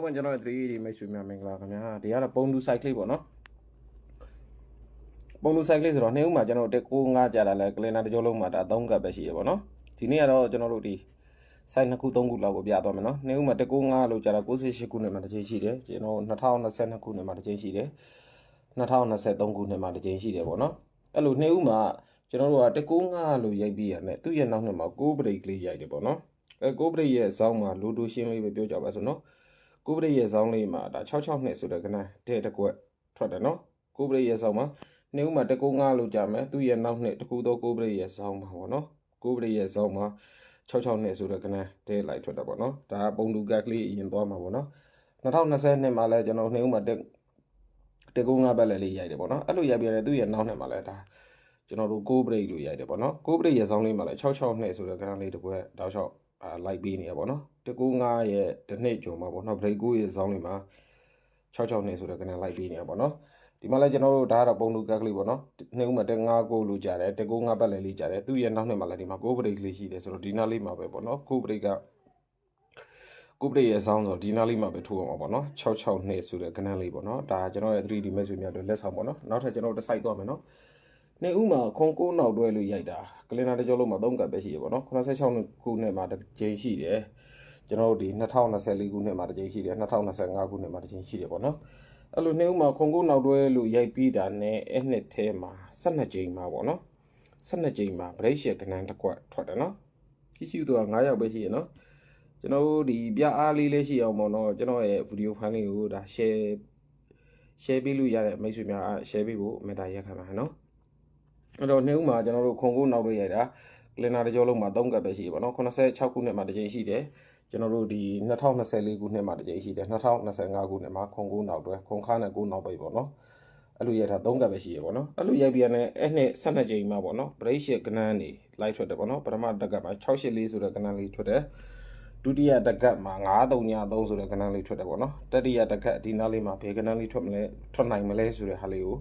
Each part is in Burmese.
လုံးဝကျွန်တော် 3D မိတ်ဆွေများမင်္ဂလာခင်ဗျာဒီကတော့ပုံတူ site လေးပေါ့နော်ပုံတူ site လေးဆိုတော့နှစ်ဦးမှာကျွန်တော်တက်65ကြာတာလဲကလင်နာတစ်ကြောလုံးမှာဒါ3ကပ်ပဲရှိရပေါ့နော်ဒီနေ့ကတော့ကျွန်တော်တို့ဒီ site နှစ်ခု3ခုလောက်ကိုပြသွားမယ်နော်နှစ်ဦးမှာတက်65လို့ကြာတာ98ခုနှစ်မှာတစ်ချိန်ရှိတယ်ကျွန်တော်2022ခုနှစ်မှာတစ်ချိန်ရှိတယ်2023ခုနှစ်မှာတစ်ချိန်ရှိတယ်ပေါ့နော်အဲ့လိုနှစ်ဦးမှာကျွန်တော်တို့ကတက်65လို့ရိုက်ပြီးရတယ်သူ့ရဲ့နောက်နှစ်မှာ6 break လေးရိုက်တယ်ပေါ့နော်အဲ6 break ရဲ့ဇောင်းမှာလူတူရှင်းလေးပဲပြောကြပါဆိုနော် ကိုပရိရဲ့ဇောင်းလေးမှာဒါ66နှစ်ဆိုတဲ့ကနန်းတဲ့တစ်ကွက်ထွက်တယ်နော်ကိုပရိရဲ့ဇောင်းမှာနေဦးမှာတကူ9လို့ကြာမယ်သူ့ရဲ့နောက်နှစ်တကူတော့ကိုပရိရဲ့ဇောင်းမှာပေါ့နော်ကိုပရိရဲ့ဇောင်းမှာ66နှစ်ဆိုတဲ့ကနန်းတဲ့လိုက်ထွက်တယ်ပေါ့နော်ဒါပုံတူကတ်ကလေးအရင်သွားမှာပေါ့နော်2020နှစ်မှာလဲကျွန်တော်နေဦးမှာတက်တကူ9ဘက်လည်းလေးရိုက်တယ်ပေါ့နော်အဲ့လိုရိုက်ပြရတယ်သူ့ရဲ့နောက်နှစ်မှာလဲဒါကျွန်တော်တို့ကိုပရိလို့ရိုက်တယ်ပေါ့နော်ကိုပရိရဲ့ဇောင်းလေးမှာလဲ66နှစ်ဆိုတဲ့ကနန်းလေးတစ်ကွက်တောက်လျှောက် အာလိုက်ပေးနေရပေါ့နော်195ရဲ့တစ်နှစ်ကျော်မှာပေါ့နော် break 9ရဲ့ဇောင်းလေးမှာ66နှစ်ဆိုတဲ့ကနေလိုက်ပေးနေရပေါ့နော်ဒီမှာလည်းကျွန်တော်တို့ဒါကတော့ပုံလူကက်ကလေးပေါ့နော်နှစ်ဦးမှာတက်9ကိုလို့ကြာတယ်တက်9ပတ်လည်းလေးကြာတယ်သူ့ရဲ့နောက်နှစ်မှာလည်းဒီမှာ9 break လေးရှိတယ်ဆိုတော့ဒီနားလေးမှာပဲပေါ့နော်9 break က9 break ရဲ့ဇောင်းဆိုတော့ဒီနားလေးမှာပဲထိုးအောင်ပါပေါ့နော်66နှစ်ဆိုတဲ့ကနေလေးပေါ့နော်ဒါကျွန်တော်ရဲ့ 3D မဲ့ဆွေများတို့လက်ဆောင်ပေါ့နော်နောက်ထပ်ကျွန်တော်တို့တစ်ဆိုင်သွားမယ်နော် နေဥမှာခွန်ကိုနောက်တွဲလို့ရိုက်တာကလင်နာတကြောလုံးမှာ3ကပ်ပဲရှိရပေါ့နော်86ခုနှစ်မှာတစ်ကြိမ်ရှိတယ်ကျွန်တော်တို့ဒီ2024ခုနှစ်မှာတစ်ကြိမ်ရှိတယ်2025ခုနှစ်မှာတစ်ကြိမ်ရှိတယ်ပေါ့နော်အဲ့လိုနေဥမှာခွန်ကိုနောက်တွဲလို့ရိုက်ပြီးတာနဲ့အဲ့နှစ်ထဲမှာ12ကြိမ်မှာပေါ့နော်12ကြိမ်မှာ break share ကနန်းတစ်ခွက်ထွက်တယ်နော်ကြီးရှိသူက9ယောက်ပဲရှိရနော်ကျွန်တော်တို့ဒီပြအားလေးလေးရှိအောင်ပေါ့နော်ကျွန်တော်ရဲ့ video file လေးကိုဒါ share share ပေးလို့ရတဲ့မိတ်ဆွေများအား share ပေးဖို့မေတ္တာရက်ခံပါနော် အဲ့တော့နှစ်ဦးမှာကျွန်တော်တို့ခွန်ကိုနောက်တွေရိုက်တာကလင်နာတစ်ကြောလုံးမှာ3ကပ်ပဲရှိတယ်ပေါ့နော်86ခုနှစ်မှာတစ်ကြိမ်ရှိတယ်ကျွန်တော်တို့ဒီ2024ခုနှစ်မှာတစ်ကြိမ်ရှိတယ်2025ခုနှစ်မှာခွန်ကိုနောက်တွေခွန်ခါနဲ့ကိုနောက်ပဲပေါ့နော်အဲ့လိုရိုက်တာ3ကပ်ပဲရှိရပေါ့နော်အဲ့လိုရိုက်ပြန်တဲ့အဲ့နှစ်12ကြိမ်မှာပေါ့နော် break shit ကနန်းနေလိုက်ထွက်တယ်ပေါ့နော်ပထမတက်ကပ်မှာ684ဆိုတဲ့ကနန်းလေးထွက်တယ်ဒုတိယတက်ကပ်မှာ9393ဆိုတဲ့ကနန်းလေးထွက်တယ်ပေါ့နော်တတိယတက်ကပ်ဒီနားလေးမှာဘယ်ကနန်းလေးထွက်မလဲထွက်နိုင်မလဲဆိုတဲ့ဟာလေးကို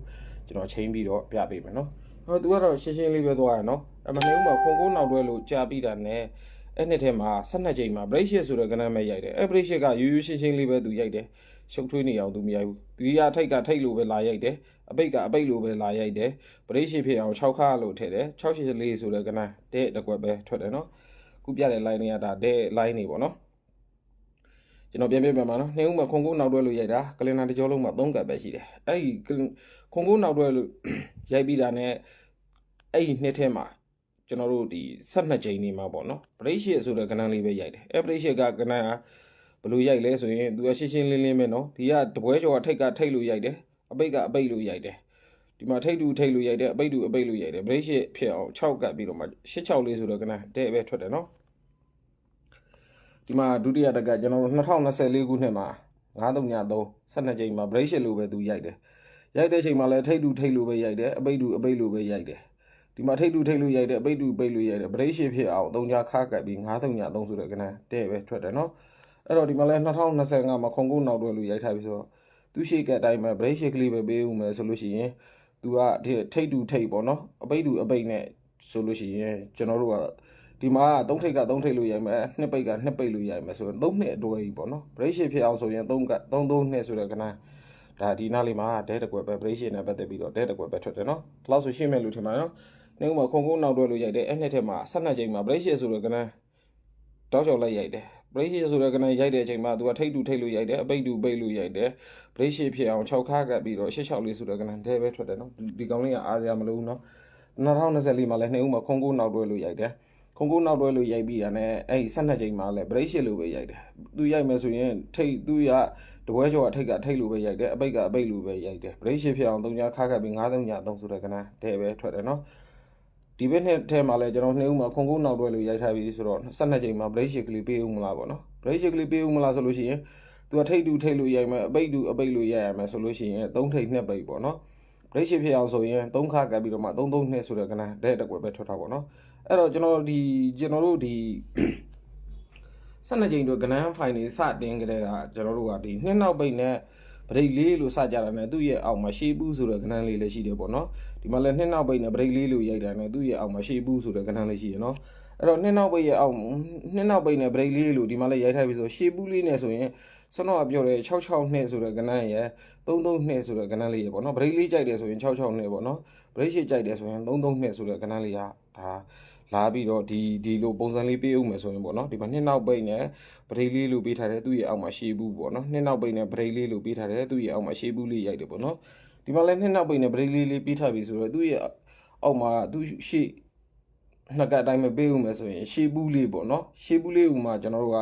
ကျွန်တော်ချိန်ပြီးတော့ပြပေးမယ်နော် ဟောသူကတော့ရှင်းရှင်းလေးပဲသွားရနော်အမနေဦးမှာခွန်ကိုနောက်တွဲလို့ကြာပြီးတာနဲ့အဲ့နှစ်ထဲမှာ12ချိန်မှာ break shit ဆိုတဲ့ကဏ္ဍမဲ့ရိုက်တယ်အဲ့ break shit ကရိုးရိုးရှင်းရှင်းလေးပဲသူရိုက်တယ်ရှုပ်ထွေးနေအောင်သူမရိုက်ဘူးဒီကထိတ်ကထိတ်လို့ပဲလာရိုက်တယ်အပိတ်ကအပိတ်လို့ပဲလာရိုက်တယ် break shit ဖြစ်အောင်6ခါလို့ထည့်တယ်684ဆိုတဲ့ကဏ္ဍတဲ့တစ်ကွက်ပဲထွက်တယ်နော်ခုပြတဲ့ line တွေကဒါတဲ့ line တွေပေါ့နော် ကျွန်တော်ပြန်ပြန်ပြန်ပါနော်နှင်းဦးမှာခွန်ကိုနောက်တွဲလို့ရိုက်တာကလင်နာတစ်ကြောလုံးမှာ3ကပ်ပဲရှိတယ်အဲ့ဒီခွန်ကိုနောက်တွဲလို့ရိုက်ပြီးတာနဲ့အဲ့ဒီနှစ်ထဲမှာကျွန်တော်တို့ဒီ12ချိန်နေမှာပေါ့နော်ပရိရှေဆိုတဲ့ကဏ္ဍလေးပဲရိုက်တယ်အဲ့ပရိရှေကကဏ္ဍကဘယ်လိုရိုက်လဲဆိုရင်သူကရှင်းရှင်းလင်းလင်းပဲနော်ဒီကတပွဲကျော်ကထိတ်ကထိတ်လို့ရိုက်တယ်အပိတ်ကအပိတ်လို့ရိုက်တယ်ဒီမှာထိတ်တူထိတ်လို့ရိုက်တယ်အပိတ်တူအပိတ်လို့ရိုက်တယ်ပရိရှေဖြစ်အောင်6ကပ်ပြီးတော့မှ86လေးဆိုတဲ့ကဏ္ဍတဲ့ပဲထွက်တယ်နော် ဒီမှာဒုတိယတက်ကကျွန်တော်တို့2024ခုနှစ်မှာ9333 12ချိန်မှာ break shit လို့ပဲသူရိုက်တယ်ရိုက်တဲ့ချိန်မှာလည်းထိတ်တူထိတ်လို့ပဲရိုက်တယ်အပိတ်တူအပိတ်လို့ပဲရိုက်တယ်ဒီမှာထိတ်တူထိတ်လို့ရိုက်တယ်အပိတ်တူအပိတ်လို့ရိုက်တယ် break shit ဖြစ်အောင်အသုံးချခါကပ်ပြီး9333ဆိုတဲ့ကဏ္ဍတဲ့ပဲထွက်တယ်နော်အဲ့တော့ဒီမှာလည်း2025မှာခုံကုနောက်တွဲလို့ရိုက်ထားပြီဆိုတော့သူရှိကအတိုင်းပဲ break shit ကလေးပဲပေးဦးမယ်ဆိုလို့ရှိရင်သူကဒီထိတ်တူထိတ်ပေါ့နော်အပိတ်တူအပိတ်နဲ့ဆိုလို့ရှိရင်ကျွန်တော်တို့က ဒီမှာသုံးထိပ်ကသုံးထိပ်လို့ရိုက်မယ်နှစ်ပိတ်ကနှစ်ပိတ်လို့ရိုက်မယ်ဆိုရင်သုံးနှစ်အတွဲကြီးပေါ့နော် break shit ဖြစ်အောင်ဆိုရင်သုံးကသုံးသုံးနှစ်ဆိုတဲ့ကဏ္ဍဒါဒီနားလေးမှာဒဲတကွက်ပဲ break shit နဲ့ပတ်သက်ပြီးတော့ဒဲတကွက်ပဲထွက်တယ်နော်ဒီလောက်ဆိုရှင်းမဲ့လို့ထင်ပါနော်နေဥမှာခုံခုံနောက်တွဲလို့ရိုက်တယ်အဲ့နှစ်ထက်မှာ12ချိန်မှာ break shit ဆိုတဲ့ကဏ္ဍတောက်ချောက်လိုက်ရိုက်တယ် break shit ဆိုတဲ့ကဏ္ဍရိုက်တဲ့အချိန်မှာသူကထိတ်တူထိတ်လို့ရိုက်တယ်အပိတ်တူပိတ်လို့ရိုက်တယ် break shit ဖြစ်အောင်6ခါကပ်ပြီးတော့86လေးဆိုတဲ့ကဏ္ဍဒဲပဲထွက်တယ်နော်ဒီကောင်လေးကအားရမလို့နော်2024မှာလည်းနှစ်ဦးမှာခုံခုံနောက်တွဲလို့ရိုက်တယ် ခုံကုန်းနောက်တွဲလို့ရိုက်ပြီးတာနဲ့အဲ့ဒီ12ချိန်မှာလဲ break shit လို့ပဲရိုက်တယ်သူရိုက်မယ်ဆိုရင်ထိတ်သူရတပွဲကျော်ကထိတ်ကထိတ်လို့ပဲရိုက်တယ်အပိတ်ကအပိတ်လို့ပဲရိုက်တယ် break shit ဖြစ်အောင်၃ညခါခတ်ပြီး9 3ည3ဆိုတဲ့ကဏ္ဍတဲ့ပဲထွက်တယ်နော်ဒီဘက်နှစ်ထဲမှာလဲကျွန်တော်နှစ်ဦးမှာခုံကုန်းနောက်တွဲလို့ရိုက်ထားပြီးဆိုတော့12ချိန်မှာ break shit ကလေးပေးဦးမလားပေါ့နော် break shit ကလေးပေးဦးမလားဆိုလို့ရှိရင်သူကထိတ်တူထိတ်လို့ရိုက်မယ်အပိတ်တူအပိတ်လို့ရိုက်ရမယ်ဆိုလို့ရှိရင်3ထိတ်2ပိတ်ပေါ့နော် break shit ဖြစ်အောင်ဆိုရင်3ခါကပ်ပြီးတော့မှ3 3 2ဆိုတဲ့ကဏ္ဍတဲ့တက်ွယ်ပဲထွက်တာပေါ့နော် အဲ့တော့ကျွန်တော်ဒီကျွန်တော်တို့ဒီ12ချိန်တို့ကနန်းဖိုင်နေစတင်ကြတဲ့ကကျွန်တော်တို့ကဒီနှစ်နောက်ပိတ်နဲ့ဗရိတ်လေးလို့စကြတာနဲ့သူ့ရဲ့အောက်မှာရှေးပူးဆိုတဲ့ကနန်းလေးလည်းရှိတယ်ပေါ့နော်ဒီမှာလည်းနှစ်နောက်ပိတ်နဲ့ဗရိတ်လေးလို့ရိုက်တာနဲ့သူ့ရဲ့အောက်မှာရှေးပူးဆိုတဲ့ကနန်းလေးရှိရနော်အဲ့တော့နှစ်နောက်ပိတ်ရဲ့အောက်နှစ်နောက်ပိတ်နဲ့ဗရိတ်လေးလို့ဒီမှာလည်းရိုက်ထားပြီဆိုရှေးပူးလေးနဲ့ဆိုရင်ဆွမ်းတော်ကပြောတယ်66နှစ်ဆိုတဲ့ကဏ္ဍရဲ့33နှစ်ဆိုတဲ့ကဏ္ဍလေးရပေါ့နော်ဗရိတ်လေးကြိုက်တယ်ဆိုရင်66နှစ်ပေါ့နော်ဗရိတ်ရှိကြိုက်တယ်ဆိုရင်33နှစ်ဆိုတဲ့ကဏ္ဍလေးကဒါ လာပြီးတော့ဒီဒီလိုပုံစံလေးပေးဦးမယ်ဆိုရင်ပေါ့နော်ဒီမှာနှစ်နောက်ပိတ်နဲ့ဗရိတ်လေးလိုပေးထားတယ်သူ့ရဲ့အောက်မှာရှေးဘူးပေါ့နော်နှစ်နောက်ပိတ်နဲ့ဗရိတ်လေးလိုပေးထားတယ်သူ့ရဲ့အောက်မှာရှေးဘူးလေးရိုက်တယ်ပေါ့နော်ဒီမှာလည်းနှစ်နောက်ပိတ်နဲ့ဗရိတ်လေးလေးပေးထားပြီဆိုတော့သူ့ရဲ့အောက်မှာသူ့ရှေ့နှစ်ကအတိုင်းပဲပေးဦးမယ်ဆိုရင်ရှေးဘူးလေးပေါ့နော်ရှေးဘူးလေးဥမှာကျွန်တော်တို့က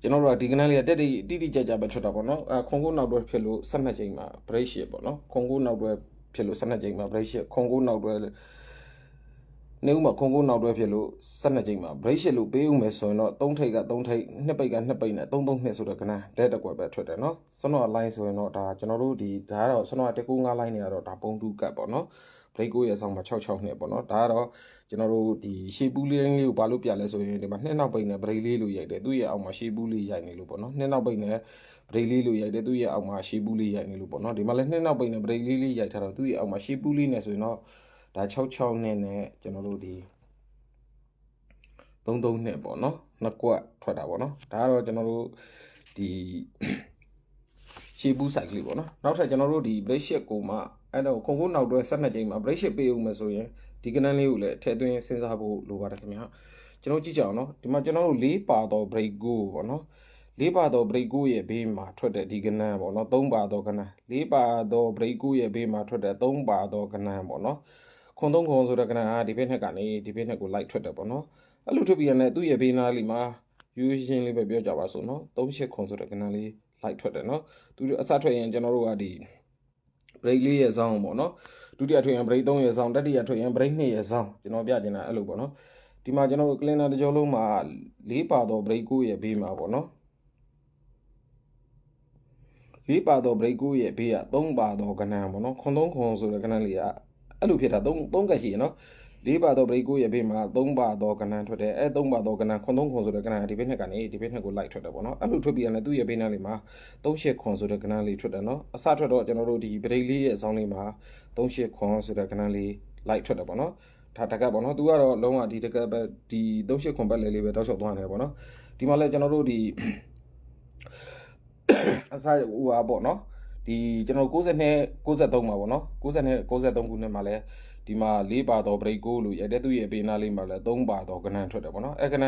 ကျွန်တော်တို့ကဒီကနန်းလေးကတက်တိတိတိကျကျပဲထွက်တာပေါ့နော်အဲခွန်ကိုနောက်တွဲဖြစ်လို့12ချိန်မှာ break ရှစ်ပေါ့နော်ခွန်ကိုနောက်တွဲဖြစ်လို့12ချိန်မှာ break ရှစ်ခွန်ကိုနောက်တွဲ နေဦးမှာခွန်ကိုနောက်တွဲဖြစ်လို့12ချိန်မှာ break ရှစ်လို့ပေးဦးမယ်ဆိုရင်တော့3ထိပ်က3ထိပ်2ပိတ်က2ပိတ်နဲ့3 3နှစ်ဆိုတော့ကနန်းတဲ့တက်ကွယ်ပဲထွက်တယ်နော်ဆွမ်းတော် line ဆိုရင်တော့ဒါကျွန်တော်တို့ဒီဒါကတော့ဆွမ်းတော်195 line နေရတော့ဒါပုံတူကတ်ပေါ့နော် break ကိုရဲ့ဆောင်းမှာ66နှစ်ပေါ့နော်ဒါကတော့ကျွန်တော်တို့ဒီရှေးပူးလေးလေးကိုဘာလို့ပြလဲဆိုရင်ဒီမှာနှစ်နောက်ပိတ်နဲ့ break လေးလို့ရိုက်တယ်သူ့ရဲ့အောက်မှာရှေးပူးလေးရိုက်နေလို့ပေါ့နော်နှစ်နောက်ပိတ်နဲ့ break လေးလို့ရိုက်တယ်သူ့ရဲ့အောက်မှာရှေးပူးလေးရိုက်နေလို့ပေါ့နော်ဒီမှာလည်းနှစ်နောက်ပိတ်နဲ့ break လေးလေးရိုက်ထားတော့သူ့ရဲ့အောက်မှာရှေးပူးလေးနဲ့ဆိုရင်တော့ ဒါ66နှစ်နဲ့ကျွန်တော်တို့ဒီ33နှစ်ပေါ့နော်နှစ်ကွက်ထွက်တာပေါ့နော်ဒါကတော့ကျွန်တော်တို့ဒီရှေးဘူးဆိုင်ကလေးပေါ့နော်နောက်ထပ်ကျွန်တော်တို့ဒီ break shit ကိုမှအဲ့တော့ခုံခုနောက်တွဲ12ချိန်မှာ break shit ပေးဦးမယ်ဆိုရင်ဒီကနန်းလေးကိုလည်းထည့်သွင်းစဉ်းစားဖို့လိုပါတယ်ခင်ဗျာကျွန်တော်ကြည့်ကြအောင်နော်ဒီမှာကျွန်တော်တို့၄ပါတော့ break ကိုပေါ့နော်၄ပါတော့ break ကိုရဲ့ဘေးမှာထွက်တဲ့ဒီကနန်းပေါ့နော်၃ပါတော့ကနန်း၄ပါတော့ break ကိုရဲ့ဘေးမှာထွက်တဲ့၃ပါတော့ကနန်းပေါ့နော် ခွန်သုံးခွန်ဆိုတဲ့ကနန်းကဒီဘက်နှစ်ကနေဒီဘက်နှစ်ကို light ထွက်တယ်ပေါ့နော်အဲ့လိုထွက်ပြီးရတဲ့သူ့ရဲ့ဘေးနားလေးမှာယူရှင်းလေးပဲပြောကြပါစို့နော်၃ရှစ်ခွန်ဆိုတဲ့ကနန်းလေး light ထွက်တယ်နော်သူအစထွက်ရင်ကျွန်တော်တို့ကဒီ break လေးရဲ့ဇောင်းပေါ့နော်ဒုတိယထွက်ရင် break 3ရဲ့ဇောင်းတတိယထွက်ရင် break 2ရဲ့ဇောင်းကျွန်တော်ပြချင်တာအဲ့လိုပေါ့နော်ဒီမှာကျွန်တော်တို့ cleaner တစ်ကြောလုံးမှာ၄ပါတော့ break 9ရဲ့ဘေးမှာပေါ့နော်၄ပါတော့ break 9ရဲ့ဘေးက3ပါတော့ကဏ္ဍပေါ့နော်ခွန်3ခွန်ဆိုတဲ့ကဏ္ဍလေးက အဲ့လိုဖြစ်တာ3 3ကက်ရှိရနော်၄ပါတော့ break 9ရဲ့ဘေးမှာ3ပါတော့ကဏ္ဍထွက်တယ်အဲ3ပါတော့ကဏ္ဍခွန်3ခွန်ဆိုတဲ့ကဏ္ဍဒီဘက်နှစ်ကနေဒီဘက်နှစ်ကို light ထွက်တယ်ပေါ့နော်အဲ့လိုထွက်ပြီးရင်လည်းသူ့ရဲ့ဘေးနားလေးမှာ3ရှစ်ခွန်ဆိုတဲ့ကဏ္ဍလေးထွက်တယ်နော်အစထွက်တော့ကျွန်တော်တို့ဒီ break လေးရဲ့အဆောင်လေးမှာ3ရှစ်ခွန်ဆိုတဲ့ကဏ္ဍလေး light ထွက်တယ်ပေါ့နော်ဒါတကက်ပေါ့နော်သူကတော့လုံးဝဒီတကက်ပဲဒီ3ရှစ်ခွန်ပတ်လေးလေးပဲတောက်လျှောက်သွားနေတယ်ပေါ့နော်ဒီမှာလည်းကျွန်တော်တို့ဒီအစားဟိုဟာပေါ့နော် ဒီကျွန်တော်62 63မှာပေါ့နော်62 63ခုနှစ်မှာလည်းဒီမှာ၄ပါတော့ break ကိုလို့ရတဲ့သူရဲ့ဘေးနားလေးမှာလည်း3ပါတော့ကဏ္ဍထွက်တယ်ပေါ့နော်အဲကဏ္ဍ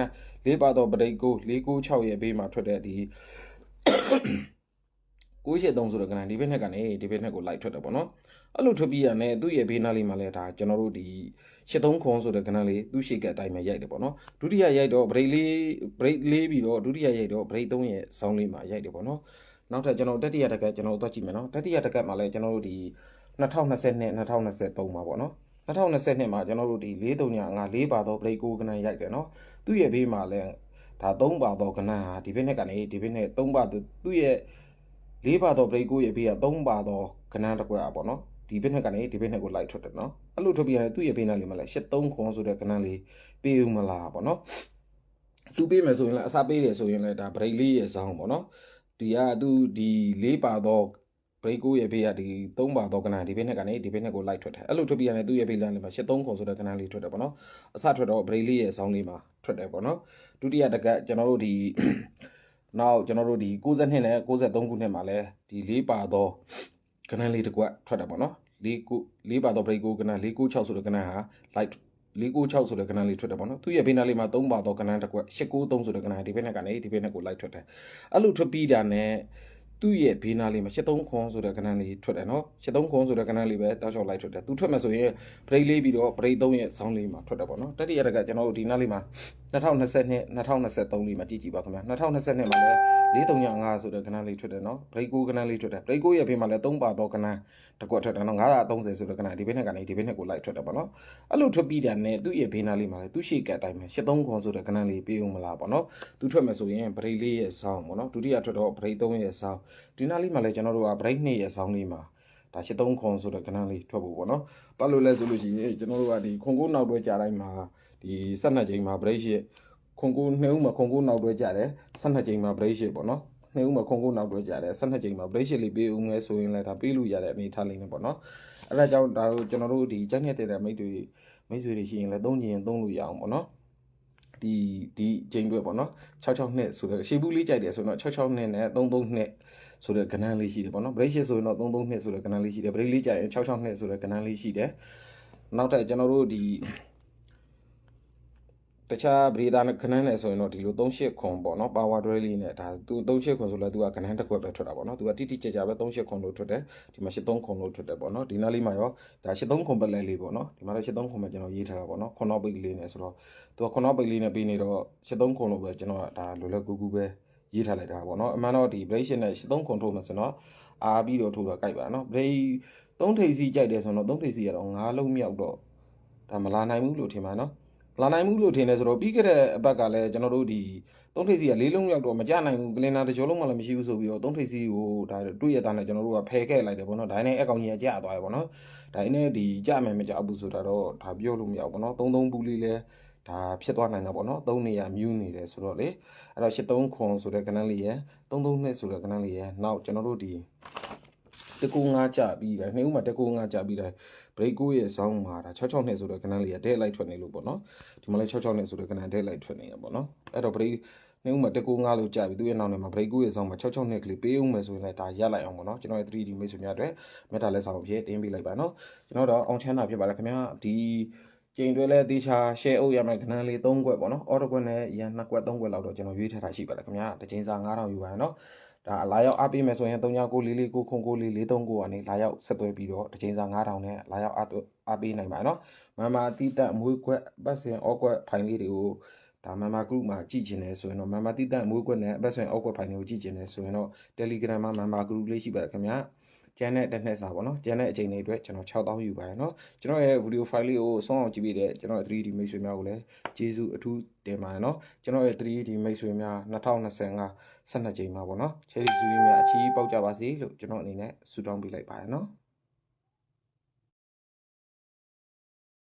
၄ပါတော့ break ကို496ရဲ့ဘေးမှာထွက်တဲ့ဒီ983ဆိုတဲ့ကဏ္ဍဒီဘက်နဲ့ကနေဒီဘက်နဲ့ကို light ထွက်တယ်ပေါ့နော်အဲ့လိုထွက်ပြီးရမယ်သူ့ရဲ့ဘေးနားလေးမှာလည်းဒါကျွန်တော်တို့ဒီ73ခွန်ဆိုတဲ့ကဏ္ဍလေးသူ့ရှိကအတိုင်းပဲရိုက်တယ်ပေါ့နော်ဒုတိယရိုက်တော့ break လေး break လေးပြီးတော့ဒုတိယရိုက်တော့ break 3ရဲ့ဆောင်းလေးမှာရိုက်တယ်ပေါ့နော် နောက်ထပ်ကျွန်တော်တတိယတက်ကကျွန်တော်တို့သွားကြည့်မယ်နော်တတိယတက်ကမှာလည်းကျွန်တော်တို့ဒီ2020နဲ့2023မှာပေါ့နော်2020မှာကျွန်တော်တို့ဒီ4395 4ပါတော့ break 9ကဏ္ဍရိုက်တယ်နော်သူ့ရဲ့ဘေးမှာလည်းဒါ3ပါတော့ကဏ္ဍဟာဒီဘက်နဲ့ကနေဒီဘက်နဲ့3ပါသူ့ရဲ့4ပါတော့ break 9ရဲ့ဘေးက3ပါတော့ကဏ္ဍတစ်ခွက်อ่ะပေါ့နော်ဒီဘက်နဲ့ကနေဒီဘက်နဲ့ကို light ထွက်တယ်နော်အဲ့လိုထွက်ပြီးရတယ်သူ့ရဲ့ဘေးနားလေးမှာလည်း83ခွန်ဆိုတဲ့ကဏ္ဍလေးပေးဦးမလားပေါ့နော်သူပေးမယ်ဆိုရင်လည်းအစားပေးတယ်ဆိုရင်လည်းဒါ break လေးရဲ့ဆောင်းပေါ့နော် ဒီကသူဒီ4ပါတော့ break ကိုရဲ့ဘေးကဒီ3ပါတော့ကဏ္ဍဒီဘက်နဲ့ကနေဒီဘက်နဲ့ကို light ထွက်တယ်အဲ့လိုထွက်ပြီးရတယ်သူ့ရဲ့ဘေးလမ်းလေးမှာ83ခွန်ဆိုတဲ့ကဏ္ဍလေးထွက်တယ်ပေါ့နော်အစထွက်တော့ break လေးရဲ့ဆောင်းလေးမှာထွက်တယ်ပေါ့နော်ဒုတိယတကက်ကျွန်တော်တို့ဒီနောက်ကျွန်တော်တို့ဒီ62နဲ့63ခုနှစ်မှာလဲဒီ4ပါတော့ကဏ္ဍလေးတစ်ကွက်ထွက်တယ်ပေါ့နော်4 4ပါတော့ break ကိုကဏ္ဍ496ဆိုတဲ့ကဏ္ဍဟာ light 496ဆိုတဲ့ကဏ္ဍလေးထွက်တယ်ပေါ့နော်သူရဲ့ဘေးနားလေးမှာ3ပါတော့ကဏ္ဍတစ်ကွက်893ဆိုတဲ့ကဏ္ဍဒီဘက်နဲ့ကနေဒီဘက်နဲ့ကို light ထွက်တယ်အဲ့လိုထွက်ပြီးတာနဲ့ သူ့ရဲ့ဘေးနားလေးမှာ73ခွန်ဆိုတဲ့ကဏ္ဍလေးထွက်တယ်နော်73ခွန်ဆိုတဲ့ကဏ္ဍလေးပဲတောက်လျှောက်လိုက်ထွက်တယ်သူထွက်မယ်ဆိုရင် break လေးပြီးတော့ break 3ရဲ့ဆောင်းလေးမှာထွက်တယ်ပေါ့နော်တတိယတကကျွန်တော်တို့ဒီနားလေးမှာ2020 2023လေးမှာကြည့်ကြည့်ပါခင်ဗျာ2022မှာလည်း435ဆိုတဲ့ကဏ္ဍလေးထွက်တယ်နော် break 9ကဏ္ဍလေးထွက်တယ် break 9ရဲ့ဘေးမှာလည်း3ပါတော့ကဏ္ဍတစ်ကွက်ထွက်တယ်နော်930ဆိုတဲ့ကဏ္ဍဒီဘက်နဲ့ကနေဒီဘက်နဲ့ကိုလိုက်ထွက်တယ်ပေါ့နော်အဲ့လိုထွက်ပြီးတာနဲ့သူ့ရဲ့ဘေးနားလေးမှာလည်းသူ့ရှေ့ကအတိုင်းပဲ73ခွန်ဆိုတဲ့ကဏ္ဍလေးပေးဦးမလားပေါ့နော်သူထွက်မယ်ဆိုရင် break လေးရဲ့ဆောင်းပေါ့နော်ဒုတိယထွက်တော့ break 3ရဲ့ဆောင်းဒီနားလေးမှာလည်းကျွန်တော်တို့က break 2ရဲ့ဆောင်းလေးမှာဒါ83ခွန်ဆိုတဲ့ကဏ္ဍလေးထွက်ဖို့ပေါ့နော်ပတ်လို့လဲဆိုလို့ရှိရင်ကျွန်တော်တို့ကဒီခွန်ကိုနောက်တွဲကြာတိုင်းမှာဒီ12ချိန်မှာ break ရှစ်ခွန်ကိုနှစ်ဦးမှာခွန်ကိုနောက်တွဲကြာတယ်12ချိန်မှာ break ရှစ်ပေါ့နော်နှစ်ဦးမှာခွန်ကိုနောက်တွဲကြာတယ်12ချိန်မှာ break ရှစ်လေးပေးဦးမယ်ဆိုရင်လည်းဒါပေးလို့ရတဲ့အနေထားလေးနဲ့ပေါ့နော်အဲဒါကြောင့်ဒါတို့ကျွန်တော်တို့ဒီကျန်းနေတဲ့မိတ်တွေမိတ်ဆွေတွေရှိရင်လည်းသုံးချင်ရင်သုံးလို့ရအောင်ပေါ့နော် ဒီဒီချိန်တွေပေါ့နော်66နှစ်ဆိုတော့ရှေးဘူးလေးကြိုက်တယ်ဆိုတော့66နှစ်နဲ့33နှစ်ဆိုတဲ့ကဏ္ဍလေးရှိတယ်ပေါ့နော် break ရှိဆိုရင်တော့33နှစ်ဆိုတဲ့ကဏ္ဍလေးရှိတယ် break လေးကြိုက်ရင်66နှစ်ဆိုတဲ့ကဏ္ဍလေးရှိတယ်နောက်ထပ်ကျွန်တော်တို့ဒီ တခြားဗရီဒါနဲ့ခဏန်းနဲ့ဆိုရင်တော့ဒီလို38ခွန်ပေါ့နော် power drill လေးနဲ့ဒါသူ38ခွန်ဆိုလဲသူကခဏန်းတစ်ခွက်ပဲထွက်တာပေါ့နော်သူကတိတိကျကျပဲ38ခွန်လို့ထွက်တယ်ဒီမှာ83ခွန်လို့ထွက်တယ်ပေါ့နော်ဒီနားလေးမှာရောဒါ83ခွန်ပဲလဲလေးပေါ့နော်ဒီမှာတော့83ခွန်ပဲကျွန်တော်ရေးထားတာပေါ့နော်ခွန်နောက်ပိတ်လေးနဲ့ဆိုတော့သူကခွန်နောက်ပိတ်လေးနဲ့ပြီးနေတော့83ခွန်လို့ပဲကျွန်တော်ကဒါလိုလဲကူကူပဲရေးထားလိုက်တာပေါ့နော်အမှန်တော့ဒီ break ရှင်နဲ့83ခွန်ထိုးမှဆိုတော့အားပြီးတော့ထိုးတော့ကြိုက်ပါနော် break 3ထိပ်စီးကြိုက်တယ်ဆိုတော့3ထိပ်စီးကတော့9လုံးမြောက်တော့ဒါမလာနိုင်ဘူးလို့ထင်ပါနော် လာနိုင်မှုလို့ထင်တယ်ဆိုတော့ပြီးခဲ့တဲ့အပတ်ကလည်းကျွန်တော်တို့ဒီသုံးထိပ်စီကလေးလုံးရောက်တော့မကြနိုင်ဘူးကလင်နာတစ်ကြောလုံးမှလည်းမရှိဘူးဆိုပြီးတော့သုံးထိပ်စီကိုဒါတွေ့ရတာနဲ့ကျွန်တော်တို့ကဖယ်ခဲ့လိုက်တယ်ပေါ့နော်ဒါနဲ့အကောင်ကြီးကကြာသွားတယ်ပေါ့နော်ဒါနဲ့ဒီကြမယ်မကြဘူးဆိုတာတော့ဒါပြောလို့မရဘူးပေါ့နော်သုံးသုံးဘူးလေးလဲဒါဖြစ်သွားနိုင်တာပေါ့နော်သုံးနေရမြူးနေတယ်ဆိုတော့လေအဲ့တော့83ခွန်ဆိုတဲ့ကဏ္ဍလေးရယ်32ဆိုတဲ့ကဏ္ဍလေးရယ်နောက်ကျွန်တော်တို့ဒီတကူငါကြပြီးတယ်နှစ်ဦးမှာတကူငါကြပြီးတယ် break ကိုရဲ့ဆောင်းမှာဒါ66နှစ်ဆိုတဲ့ကဏ္ဍလေးရတဲ့လိုက်ထွက်နေလို့ပေါ့နော်ဒီမှာလည်း66နှစ်ဆိုတဲ့ကဏ္ဍတဲ့လိုက်ထွက်နေတာပေါ့နော်အဲ့တော့ break နှစ်ဦးမှာတကူငါလို့ကြပြီးသူ့ရဲ့နောက်နဲ့မှာ break ကိုရဲ့ဆောင်းမှာ66နှစ်ကလေးပေးအောင်မယ်ဆိုရင်လည်းဒါရလိုက်အောင်ပေါ့နော်ကျွန်တော်ရဲ့ 3D မိတ်ဆွေများအတွက် meta လက်ဆောင်ဖြစ်တင်းပေးလိုက်ပါနော်ကျွန်တော်တော့အောင်ချမ်းသာဖြစ်ပါလားခင်ဗျာဒီ ကျင်တွဲလဲတေချာ share အုပ်ရမယ်ခဏလေး3ခွက်ပေါ့နော် order ခွက်နဲ့ရန်2ခွက်3ခွက်လောက်တော့ကျွန်တော်ရွေးထားတာရှိပါလားခင်ဗျာတစ်ချိန်စာ9000ယူပါရနော်ဒါလာရောက်အားပေးမယ်ဆိုရင်399444ခွန်9443ကနေလာရောက်ဆက်သွဲပြီးတော့တစ်ချိန်စာ9000နဲ့လာရောက်အားအားပေးနိုင်ပါနော်မမတီးတက်မွေးခွက်ပတ်စင်အော့ခွက်ဖိုင်လေးတွေကိုဒါမမ group မှာကြည့်ချင်တယ်ဆိုရင်တော့မမတီးတက်မွေးခွက်နဲ့ပတ်စင်အော့ခွက်ဖိုင်တွေကိုကြည့်ချင်တယ်ဆိုရင်တော့ Telegram မှာမမ group လေးရှိပါတယ်ခင်ဗျာ ကျန်တဲ့တစ်နှစ်စာပေါ့နော်ကျန်တဲ့အချိန်တွေအတွက်ကျွန်တော်6000ယူပါတယ်နော်ကျွန်တော်ရဲ့ video file လေးကိုဆုံးအောင်ကြည့်ပြီးတဲ့ကျွန်တော်ရဲ့ 3D မိတ်ဆွေများကိုလည်းကျေးဇူးအထူးတင်ပါတယ်နော်ကျွန်တော်ရဲ့ 3D မိတ်ဆွေများ2025 12ချိန်မှာပေါ့နော် cherry စုရင်းများအချီးပေါက်ကြပါစေလို့ကျွန်တော်အနေနဲ့ဆုတောင်းပေးလိုက်ပါတယ်နော်